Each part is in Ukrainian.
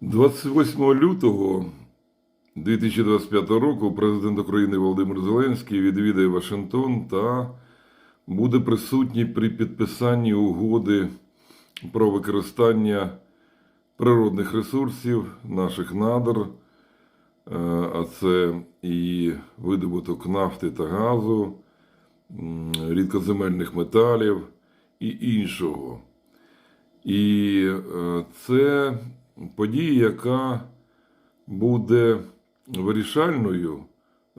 28 лютого 2025 року президент України Володимир Зеленський відвідає Вашингтон та буде присутній при підписанні угоди про використання природних ресурсів, наших надр, е, а це і видобуток нафти та газу, рідкоземельних металів і іншого. І е, це подія, яка буде вирішальною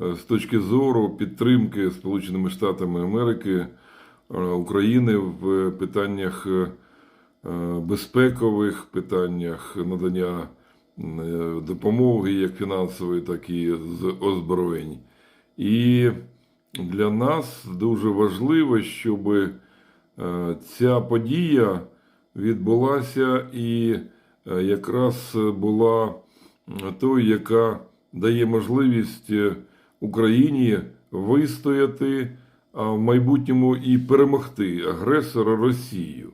е, з точки зору підтримки Сполученими Штатами Америки е, України в питаннях е, безпекових, питаннях надання допомоги, як фінансової, так і з озброєнь. І для нас дуже важливо, щоб ця подія відбулася і якраз була тою, яка дає можливість е, Україні вистояти, а в майбутньому і перемогти агресора Росію.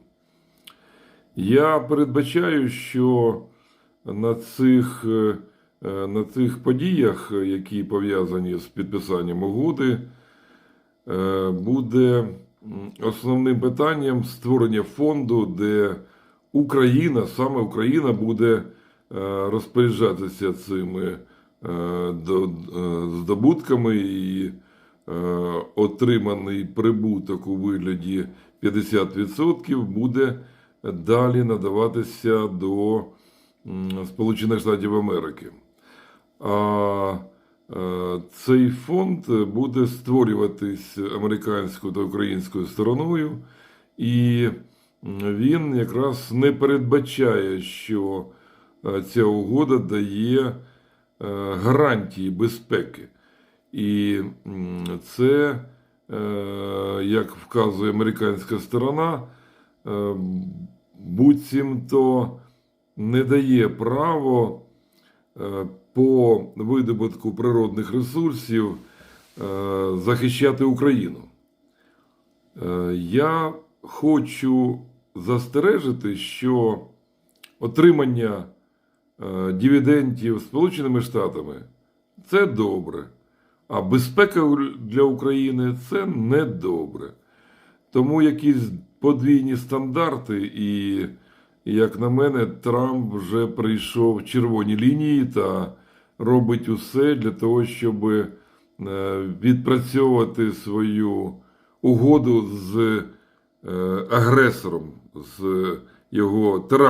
Я передбачаю, що на цих, е, е, на цих подіях, е, які пов'язані з підписанням угоди, е, буде основним питанням створення фонду, де Україна, саме Україна буде е, розпоряджатися цими е, е, здобутками і отриманий прибуток у вигляді 50% буде далі надаватися до Сполучених Штатів Америки. А цей фонд буде створюватись американською та українською стороною, і він якраз не передбачає, що е, ця угода дає е, гарантії безпеки. І це, е, як вказує американська сторона, буцімто не дає право по видобутку природних ресурсів захищати Україну. Я хочу застережити, що отримання е, дивідендів Сполученими Штатами це добре, а безпека для України це не добре. Тому якісь подвійні стандарти, і, як на мене, Трамп вже прийшов червоні лінії та робить усе для того, щоб е, відпрацьовувати свою угоду з агресором, з його Трампом.